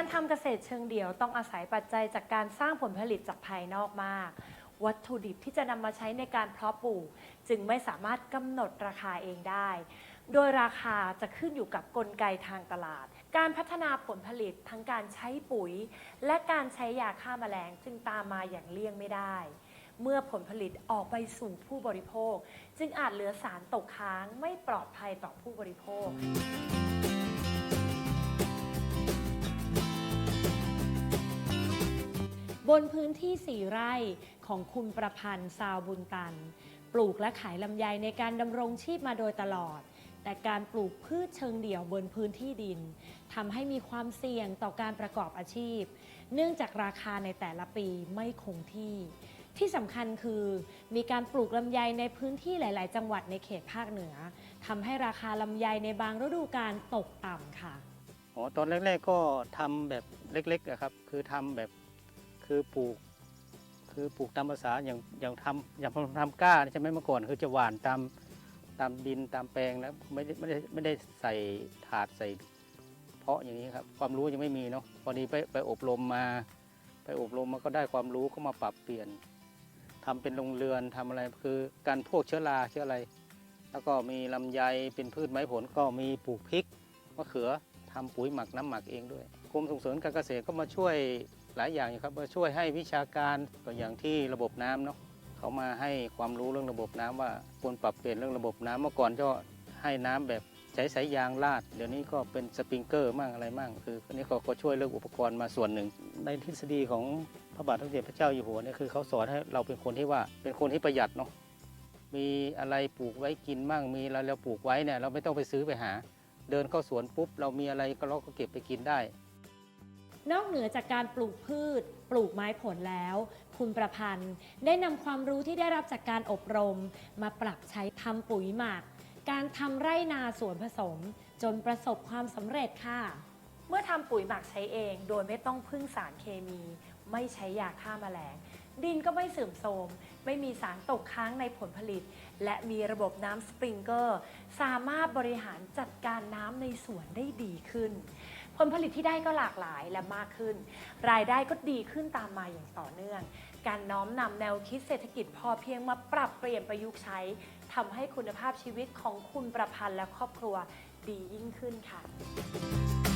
การทำเกษตรเชิงเดี่ยวต้องอาศัยปัจจัยจากการสร้างผลผลิตจากภายนอกมาก วัตถุดิบที่จะนำมาใช้ในการเพาะปลูก จึงไม่สามารถกำหนดราคาเองได้ โดยราคาจะขึ้นอยู่กับกลไกทางตลาด การพัฒนาผลผลิตทั้งการใช้ปุ๋ย และการใช้ยาฆ่าแมลงจึงตามมาอย่างเลี่ยงไม่ได้ เมื่อผลผลิตออกไปสู่ผู้บริโภค จึงอาจเหลือสารตกค้างไม่ปลอดภัยต่อผู้บริโภค บนพื้นที่ 4 ไร่ของคุณประพันธ์ซาวบุญตัน ปลูกและขายลำไยในการดำรงชีพมาโดยตลอด แต่การปลูกพืชเชิงเดี่ยวบนพื้นที่ดินทำให้มีความเสี่ยงต่อการประกอบอาชีพ เนื่องจากราคาในแต่ละปีไม่คงที่ ที่สำคัญคือมีการปลูกลำไยในพื้นที่หลาย ๆ จังหวัดในเขตภาคเหนือทำให้ราคาลำไยในบางฤดูกาลตกต่ำค่ะอ๋อตอนแรก ๆ ก็ทำแบบเล็กๆอะครับ คือทำแบบ คือปลูก คือปลูกตามภาษาอย่างอย่างทำอย่างผมทำกล้าใช่ไหมเมื่อก่อน คือจะหว่านตามตามดินตามแปลงแล้วไม่ได้ไม่ได้ไม่ได้ใส่ถาดใส่ เพาะอย่างนี้ครับ ความรู้ยังไม่มีเนาะพอดีไปไปอบรมมา ไปอบรมมาก็ได้ความรู้ก็มาปรับเปลี่ยนทำเป็นโรงเรือนทำอะไรคือการพวกเชื้อราเชื้ออะไร แล้วก็มีลำไยเป็นพืชไม้ผลก็มีปลูกพริกมะเขือทำปุ๋ยหมักน้ำหมักเองด้วยกรมส่งเสริมการเกษตรก็มาช่วย หลายอย่างอยู่ครับมาช่วยให้วิชาการก็อย่างที่ระบบน้ำเนาะเขามาให้ความรู้เรื่องระบบน้ำว่าควรปรับเปลี่ยนเรื่องระบบน้ำเมื่อก่อนก็ให้น้ำแบบใช้สายยางลาด เดี๋ยวนี้ก็เป็นสปริงเกอร์มั่งอะไรมั่งคืออันนี้ก็ก็ช่วยเรื่องอุปกรณ์มาส่วนหนึ่ง ในทฤษฎีของพระบาทสมเด็จพระเจ้าอยู่หัวเนี่ยคือเขาสอนให้เราเป็นคนที่ว่าเป็นคนที่ประหยัดเนาะมีอะไรปลูกไว้กินมั่ง มีอะไรเราปลูกไว้เนี่ยเราไม่ต้องไปซื้อไปหา เดินเข้าสวนปุ๊บเรามีอะไรก็เราก็เก็บไปกินได้ นอกเหนือจากการปลูกพืช ปลูกไม้ผลแล้ว คุณประพันธ์ได้นำความรู้ที่ได้รับจากการอบรม มาปรับใช้ทำปุ๋ยหมัก การทำไร่นาสวนผสม จนประสบความสำเร็จค่ะ เมื่อทำปุ๋ยหมักใช้เอง โดยไม่ต้องพึ่งสารเคมี ไม่ใช้ยาฆ่าแมลง ดินก็ไม่เสื่อมโทรม ไม่มีสารตกค้างในผลผลิต และมีระบบน้ำสปริงเกอร์ สามารถบริหารจัดการน้ำในสวนได้ดีขึ้น ผลผลิตที่ได้ก็หลากหลายและมากขึ้น รายได้ก็ดีขึ้นตามมาอย่างต่อเนื่อง การน้อมนำแนวคิดเศรษฐกิจพอเพียงมาปรับเปลี่ยนประยุกต์ใช้ทำให้คุณภาพชีวิตของคุณประพันธ์และครอบครัวดียิ่งขึ้นค่ะ